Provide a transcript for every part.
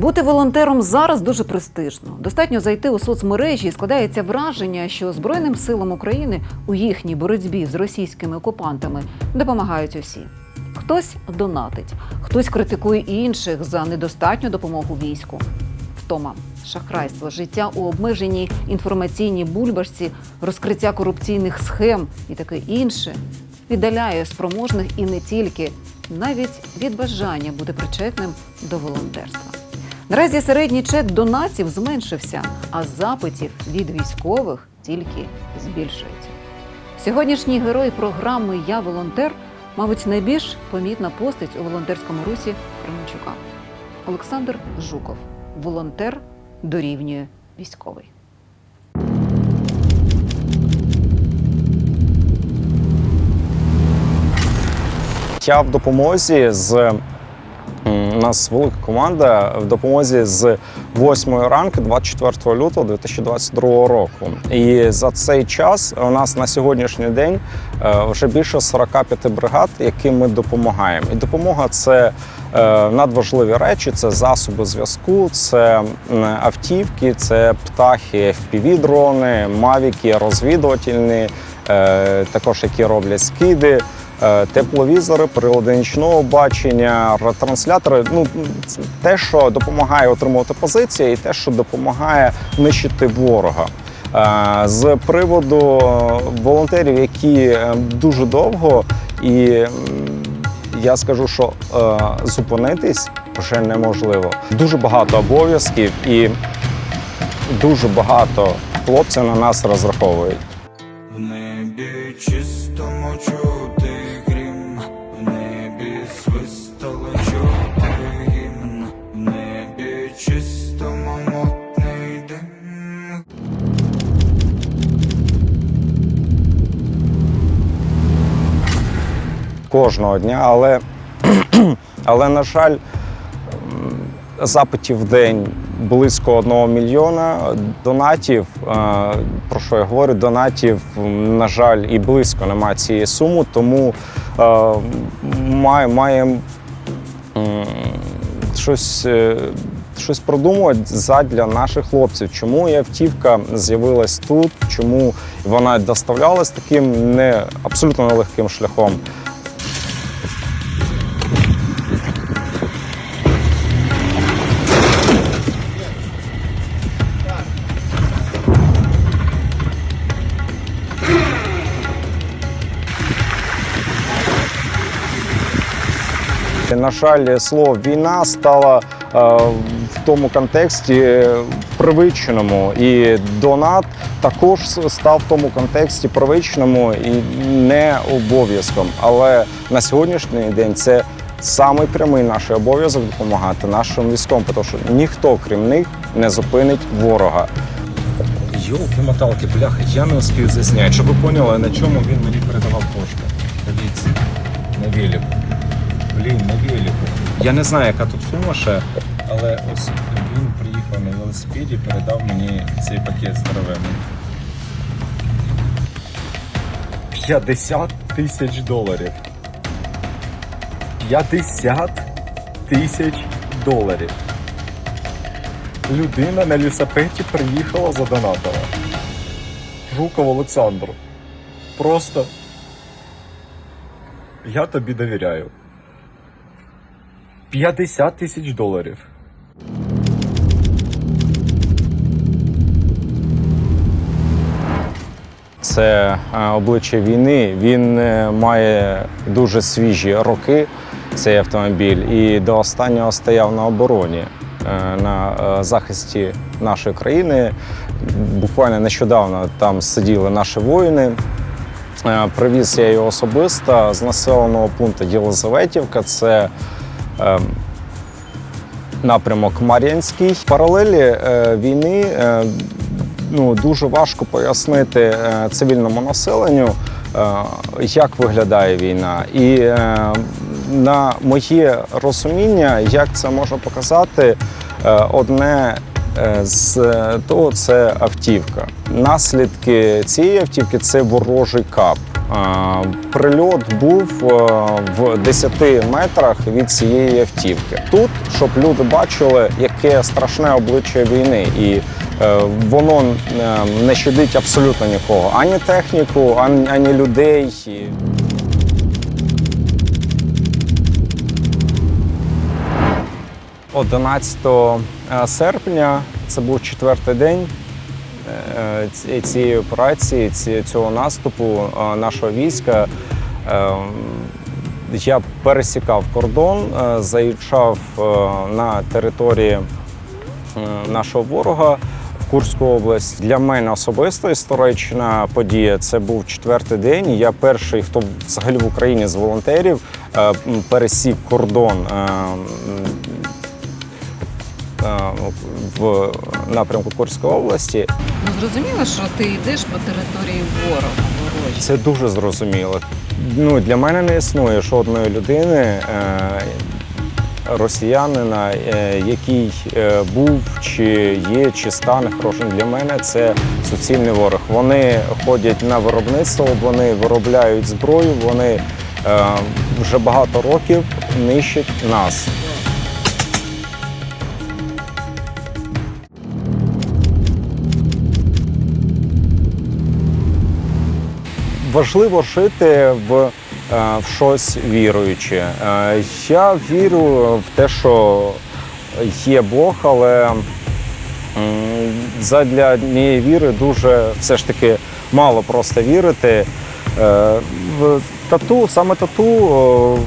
Бути волонтером зараз дуже престижно. Достатньо зайти у соцмережі і складається враження, що Збройним силам України у їхній боротьбі з російськими окупантами допомагають усі. Хтось донатить, хтось критикує інших за недостатню допомогу війську. Втома, шахрайство, життя у обмеженій інформаційній бульбашці, розкриття корупційних схем і таке інше віддаляє спроможних і не тільки, навіть від бажання бути причетним до волонтерства. Наразі середній чек донатів зменшився, а запитів від військових тільки збільшується. Сьогоднішній герой програми Я волонтер, мабуть, найбільш помітна постать у волонтерському русі Кременчука. Олександр Жуков, волонтер дорівнює військовий. Я в допомозі з у нас велика команда в допомозі з 8 ранку, 24 лютого 2022 року. І за цей час у нас на сьогоднішній день е, вже більше 45 бригад, яким ми допомагаємо. І допомога це е, надважливі речі: це засоби зв'язку, це автівки, це птахи, FPV-дрони, мавіки, розвідувальні, е, також які роблять скиди. Е, Тепловізори, прилади нічного бачення, ретранслятори ну те, що допомагає отримувати позиції, і те, що допомагає нищити ворога. Е, З приводу волонтерів, які е, дуже довго, і я скажу, що зупинитись вже неможливо. Дуже багато обов'язків і дуже багато хлопців на нас розраховують. Кожного дня, але, але на жаль, запитів в день близько одного мільйона. Донатів, е, про що я говорю, донатів, на жаль, і близько немає цієї суми, тому е, має- маємо щось. е, Щось продумувати задля наших хлопців. Чому автівка з'явилась тут, чому вона доставлялась таким не абсолютно нелегким шляхом. На жаль, слово війна стало е, в тому контексті привичному, і донат також став в тому контексті привичному і не обов'язком. Але на сьогоднішній день це самий прямий наш обов'язок допомагати нашим військовим, тому що ніхто, крім них, не зупинить ворога. Йолки-моталки, бляха, я не успів засняти. Щоб ви поняли, на чому він мені передавав кошти. Дивіться, на велику. Блін, на велику. Я не знаю, яка тут сума ще, але ось він приїхав на велосипеді, і передав мені цей пакет здоровенний. 50 тисяч доларів. 50 тисяч доларів. Людина на лісапеті приїхала задонатила. Жуков Олександр. Просто я тобі довіряю. 50 тисяч доларів. Це е, обличчя війни. Він е, має дуже свіжі роки, цей автомобіль, і до останнього стояв на обороні, е, на захисті нашої країни. Буквально нещодавно там сиділи наші воїни. Привіз я його особисто з населеного пункту Єлизаветівка. Це напрямок Мар'янський. Паралелі е, війни е, ну, дуже важко пояснити е, цивільному населенню, як виглядає війна. І на моє розуміння, як це можна показати, одне з того це автівка. Наслідки цієї автівки це ворожий кап. Прильот був е, в 10 метрах від цієї автівки. Тут, щоб люди бачили, яке страшне обличчя війни, і е, воно е, не щадить абсолютно нікого, ані техніку, ані, людей. І... – 11 серпня це був четвертий день цієї операції, цього наступу е, нашого війська. Е, Я пересікав кордон, е, заїжджав е, на території е, нашого ворога в Курську область. Для мене особисто історична подія. Це був четвертий день. Я перший, хто взагалі в Україні з волонтерів е, пересік кордон. Е, в напрямку Курської області. Ну зрозуміло, що ти йдеш по території ворога ворожі. Це дуже зрозуміло. Ну, для мене не існує жодної людини, е, росіянина, е, який був, чи є, чи стане хорошим. Для мене це суцільний ворог. Вони ходять на виробництво, вони виробляють зброю, вони вже багато років нищать нас. Важливо жити в, е, в щось віруюче. Е, Я вірю в те, що є Бог, але задля однієї віри дуже все ж таки мало просто вірити. Е, тату, саме тату,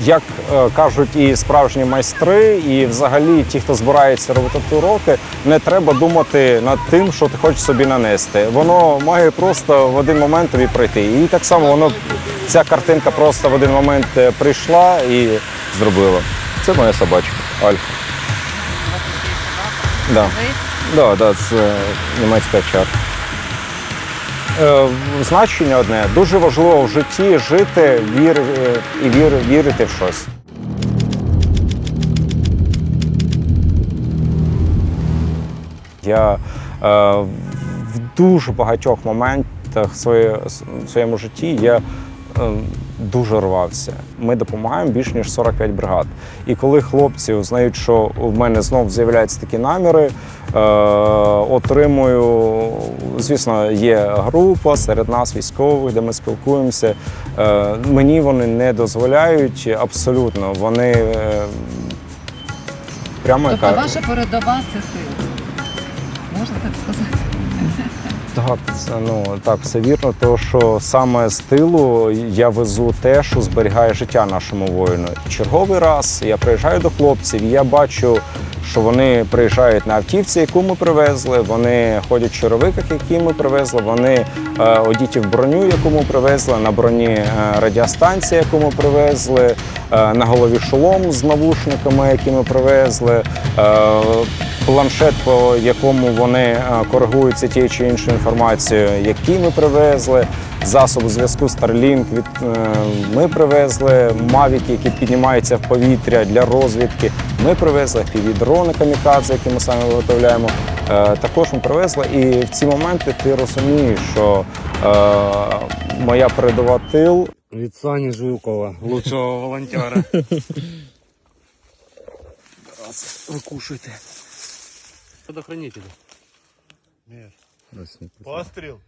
як е, кажуть і справжні майстри, і взагалі ті, хто збирається робити татуїровки, не треба думати над тим, що ти хочеш собі нанести. Воно має просто в один момент тобі прийти. І так само воно ця картинка просто в один момент е, прийшла і зробила. Це моя собачка, Альфа. Да. Да, да, це німецька овчарка. Е, Значення одне дуже важливо в житті жити вір, е, і вір, вірити в щось. Я е, в дуже багатьох моментах в своє, своєму житті я е, дуже рвався. Ми допомагаємо більш ніж 45 бригад. І коли хлопці знають, що в мене знов з'являються такі наміри, е, отримую, звісно, є група серед нас, військових, де ми спілкуємося. Е, мені вони не дозволяють абсолютно. Вони е, прямо Тобто ваша передова це ти. Можна так сказати? Так, це ну так, все вірно. Тому що саме з тилу я везу те, що зберігає життя нашому воїну. Черговий раз я приїжджаю до хлопців, і я бачу, що вони приїжджають на автівці, яку ми привезли. Вони ходять в черевиках, які ми привезли. Вони е, одіті в броню, яку ми привезли, на броні е, радіостанція, яку ми привезли, е, на голові шолом з навушниками, які ми привезли. Е, планшет, по якому вони е, коригуються тією чи іншою інформацією, які ми привезли. Засоби зв'язку Starlink від е, ми привезли мавіки, які піднімаються в повітря для розвідки. Ми привезли півдрони камікадзе, які ми самі виготовляємо. Е, Також ми привезли. І в ці моменти ти розумієш, що е, моя передова тил Від Сані Жукова, лучшого волонтера. Ви кушайте. Предохранитель. Постріл.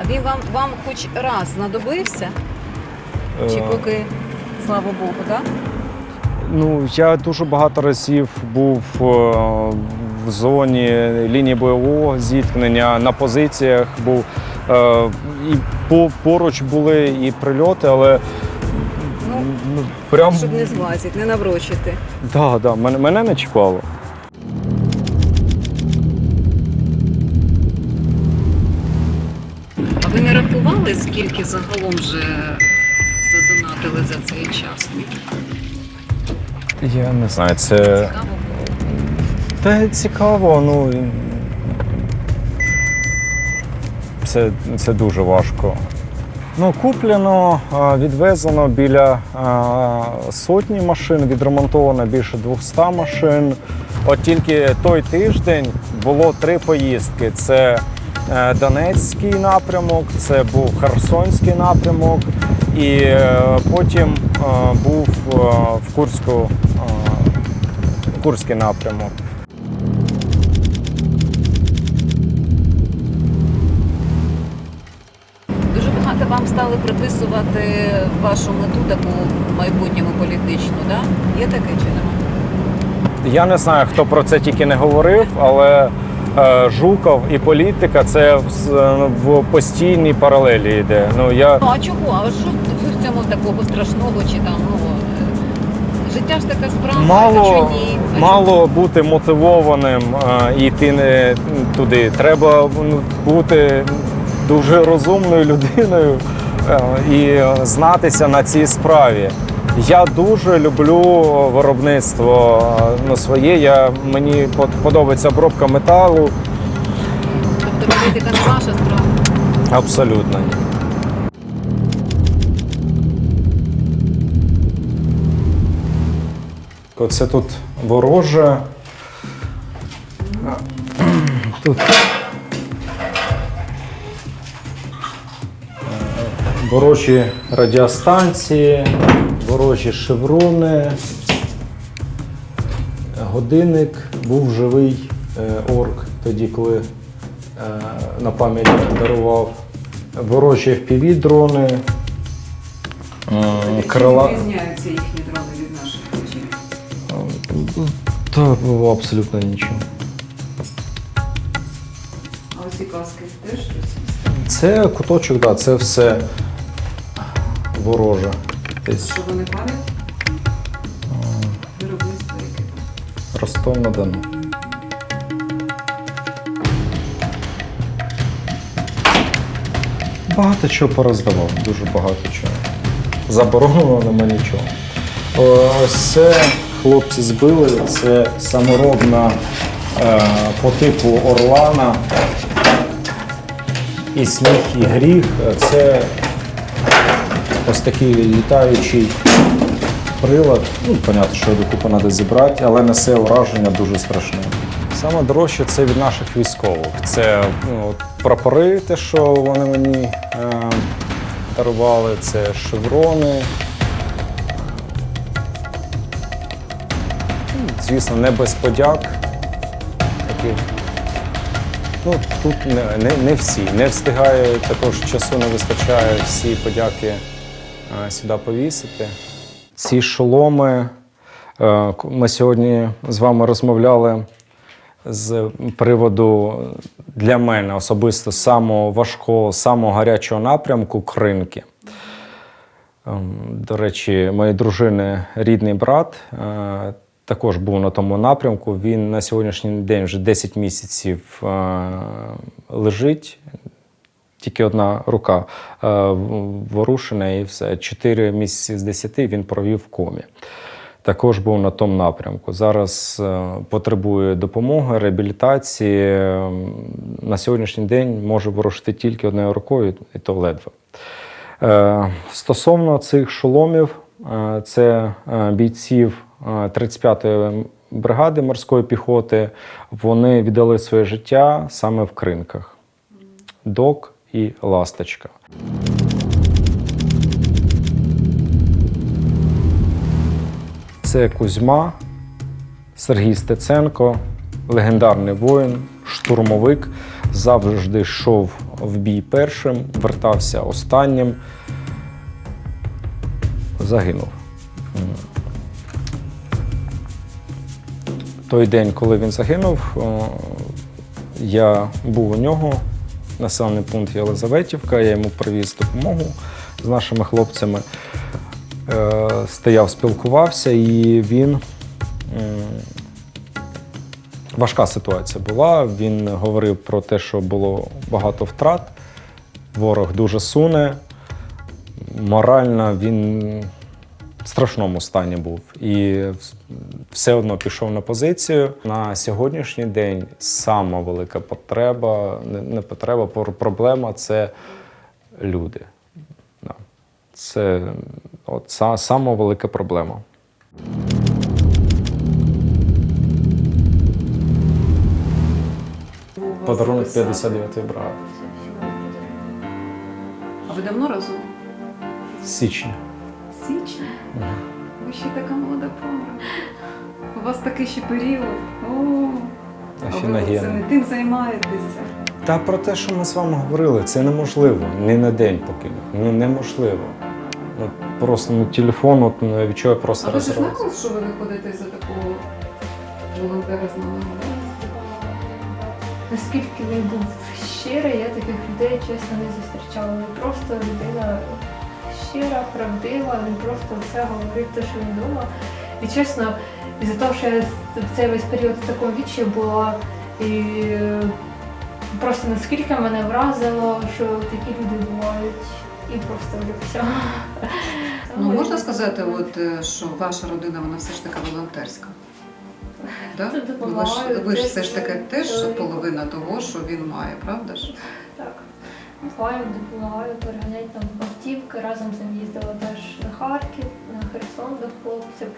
А він вам, вам хоч раз знадобився? Чи е, поки, слава Богу, так? Ну, я дуже багато разів був е, в зоні лінії бойового зіткнення, на позиціях був. Е, І по- поруч були і прильоти, але прям щоб не злазить, не наврочити. да, да, мене, мене не чіпало. А ви не рахували, скільки загалом вже задонатили за цей час? Я не знаю, це Цікаво було. та цікаво, ну це, це дуже важко. Ну, куплено, відвезено біля сотні машин, відремонтовано більше 200 машин. От тільки той тиждень було три поїздки: це е, Донецький напрямок, це був Херсонський напрямок, і е, потім е, був в Курську, Курський напрямок. Вам стали приписувати вашу мету таку в майбутньому політичну, да? Є таке чи немає? Я не знаю, хто про це тільки не говорив, але е, Жуков і політика це в, в постійній паралелі йде. Ну я Ну а чого? А що в цьому такого страшного чи там ну е, життя ж така справа, мало, ні? А мало бути мотивованим е, і йти не туди. Треба ну, бути дуже розумною людиною е, і знатися на цій справі. Я дуже люблю виробництво е, ну, своє. Я, мені подобається обробка металу. Тобто політика не ваша справа. Абсолютно ні. Оце тут вороже. Тут ворожі радіостанції, ворожі шеврони. Годинник був живий е, орк тоді, коли е, на пам'ять дарував. Ворожі FPV-дрони. м, Крила. відрізняються їхні дрони від наших ключів? Та було абсолютно нічого. А оці каски теж щось? Це куточок, да, це все вороже. Десь Що вони палять? Виробництво яке? Ростов на Дону. Багато чого пороздавав, дуже багато чого. Заборонено нема нічого. Ось це хлопці збили, це саморобна е, по типу Орлана. І сніг, і гріх. Це ось такий літаючий прилад. Ну, понятно, що докупи треба зібрати, але несе враження дуже страшне. Саме дорожче це від наших військових. Це ну, прапори, те, що вони мені е, дарували, це шеврони. Ну, Звісно, не без подяк. Таких. Ну, тут не, не, не всі. Не встигаю, також часу не вистачає всі подяки сюди повісити. Ці шоломи. е, Ми сьогодні з вами розмовляли з приводу для мене особисто самого важкого, самого гарячого напрямку кринки. Ем, До речі, моєї дружини рідний брат е, також був на тому напрямку. Він на сьогоднішній день вже 10 місяців е, лежить. Тільки одна рука е, ворушена і все. Чотири місяці з 10 він провів в комі. Також був на тому напрямку. Зараз е, потребує допомоги, реабілітації. Ем, На сьогоднішній день може ворушити тільки одною рукою, і то ледве. Е, Стосовно цих шоломів, е, це е, бійців е, 35-ї бригади морської піхоти. Вони віддали своє життя саме в кринках. Док і ласточка. Це Кузьма, Сергій Стеценко, легендарний воїн, штурмовик, завжди йшов в бій першим, вертався останнім. Загинув. Той день, коли він загинув, я був у нього, населений пункт Єлизаветівка, я йому привіз допомогу з нашими хлопцями. Е, Стояв, спілкувався, і він важка ситуація була. Він говорив про те, що було багато втрат. Ворог дуже суне. Морально він страшному стані був. І все одно пішов на позицію. На сьогоднішній день сама велика потреба, не- потреба, проблема це люди. Це от, сама велика проблема. Подарунок 59-ї бригади. А ви давно разом? З січня. Січня? Ви ще така молода пара. У вас такий ще період. О, а ви це не тим займаєтеся. Та про те, що ми з вами говорили, це неможливо. Не на день поки. Ну неможливо. Ну, просто ну, телефон от, ну, відчуваю просто А ви ж розривається. знали, що ви виходите за такого волонтера з нами? Наскільки він був щирий, я таких людей чесно не зустрічала. Він просто людина щира, правдива, він просто все говорив те, що він думав. І чесно, із-за того, що я в цей весь період в такому вічі була, і е, просто наскільки мене вразило, що такі люди бувають, і просто все. Ну, можна сказати, от, е, що ваша родина вона все ж таки волонтерська. Да? Це Ви ж, ви ж все ж таки теж половина того, що він має, правда ж? Так. Буваю, допомагаю переганяти там автівки, разом з ним їздила теж на Харків, на Херсон до хлопців.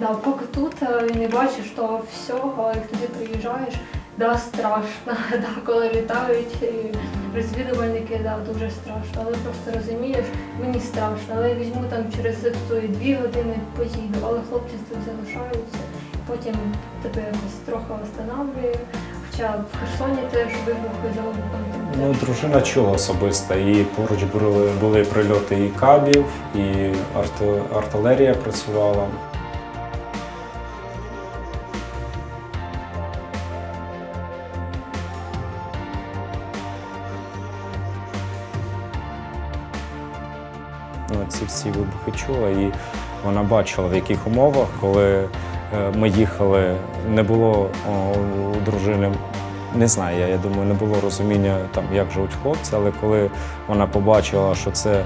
Да, поки тут е, не бачиш того всього, як туди приїжджаєш, да, страшно. Да, коли літають розвідувальники, да, дуже страшно. Але просто розумієш, мені страшно, але я візьму там через дві години поїду, але хлопці тут залишаються. Потім тебе трохи встановлює. Хоча в Херсоні теж вибухи за вибухом Ну, дружина чула особисто. І поруч були, були прильоти і кабів, і арт, артилерія працювала. Ну, ці всі вибухи чула, і вона бачила, в яких умовах, коли ми їхали, не було у дружини не знаю, я, я думаю, не було розуміння, там, як живуть хлопці, але коли вона побачила, що це е,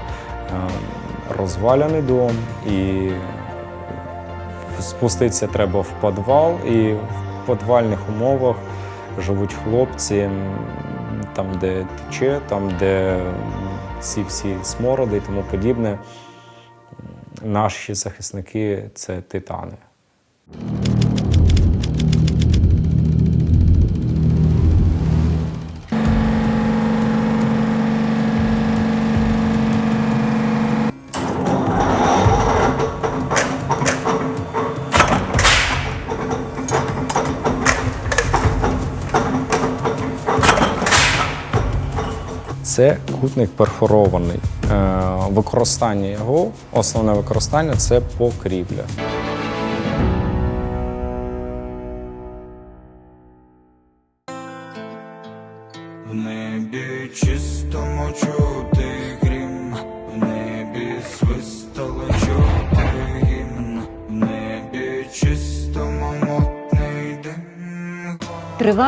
розваляний дом і спуститися треба в підвал, і в підвальних умовах живуть хлопці, там, де тече, там, де ці всі смороди і тому подібне. Наші захисники це титани. Це кутник перфорований. Е, Використання його, основне використання це покрівля.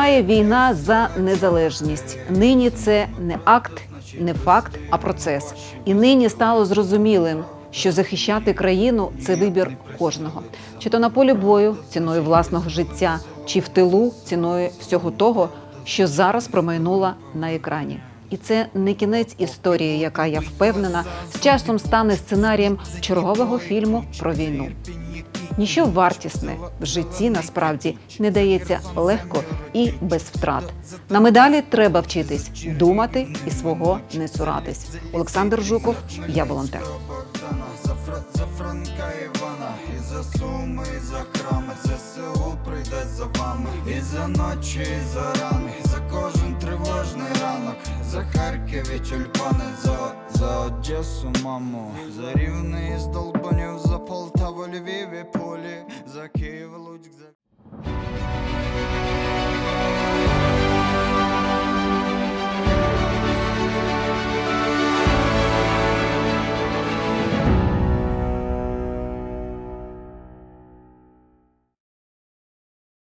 Триває війна за незалежність. Нині це не акт, не факт, а процес. І нині стало зрозумілим, що захищати країну це вибір кожного. Чи то на полі бою ціною власного життя, чи в тилу ціною всього того, що зараз промайнула на екрані. І це не кінець історії, яка я впевнена, з часом стане сценарієм чергового фільму про війну. Ніщо вартісне в житті насправді не дається легко і без втрат. На медалі треба вчитись думати і свого не цуратись. Олександр Жуков, я волонтер. За, Фра- Франка Івана, і за суми, і за храми, ЗСУ прийде за вами, і за ночі, і за рани, за кожен тривожний ранок, за Харків і тюльпани, за, за Одесу, маму, за рівний з долбанів, за Полтаву, Львів і пулі, за Київ.